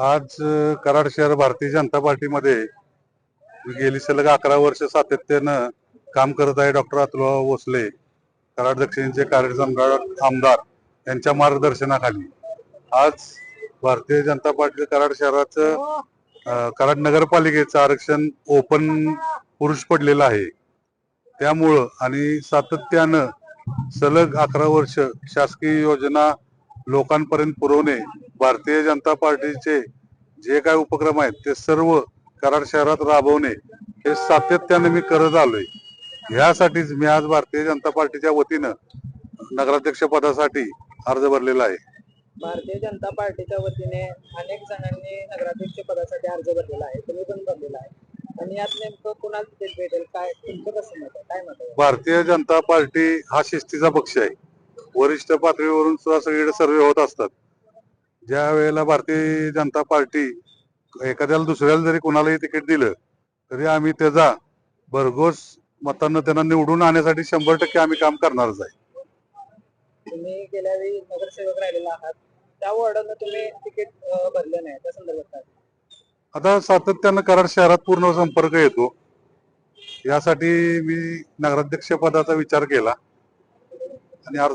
आज कराड शहर भारतीय जनता पार्टीमध्ये गेली सलग अकरा वर्ष सातत्यानं काम करत आहे डॉक्टर अतुलराव भोसले कराड दक्षिणचे कार्यसम्राट आमदार यांच्या मार्गदर्शनाखाली. आज भारतीय जनता पार्टी कराड शहराचं कराड नगरपालिकेचं आरक्षण ओपन पुरुष पडलेलं आहे. त्यामुळं आणि सातत्यानं सलग अकरा वर्ष शासकीय योजना लोकांपर्यंत पुरवणे भारतीय जनता पार्टीचे जे काय उपक्रम आहेत ते सर्व कराड शहरात राबवणे हे सातत्याने मी करत आलोय. ह्यासाठीच मी आज भारतीय जनता पार्टीच्या वतीनं नगराध्यक्ष पदासाठी अर्ज भरलेला आहे. भारतीय जनता पार्टीच्या वतीने अनेक जणांनी नगराध्यक्ष पदासाठी अर्ज भरलेला आहे तुम्ही पण भरलेला आहे. आणि यात नेमकं कुणाला तिकीट भेटेल काय तुमचं कसं मत आहे? काय मत आहे? भारतीय जनता पार्टी हा शिस्तीचा पक्ष आहे. वरिष्ठ पातळीवरून सुद्धा सगळीकडे सर्वे होत असतात. ज्या वेळेला भारतीय जनता पार्टी एखाद्याला दुसऱ्याला जरी कोणालाही तिकीट दिलं तरी आम्ही त्याचा भरघोस मतांना त्यांना निवडून आणण्यासाठी शंभर टक्के आम्ही काम करणारच आहे. तुम्ही गेल्या वेळी नगरसेवक राहिलेला आहात. त्या तुम्ही तिकीट अं, भरलं नाही. त्या संदर्भात काय? आता सातत्यानं कराड शहरात पूर्ण संपर्क येतो. यासाठी मी नगराध्यक्ष पदाचा विचार केला. आणि अर्ज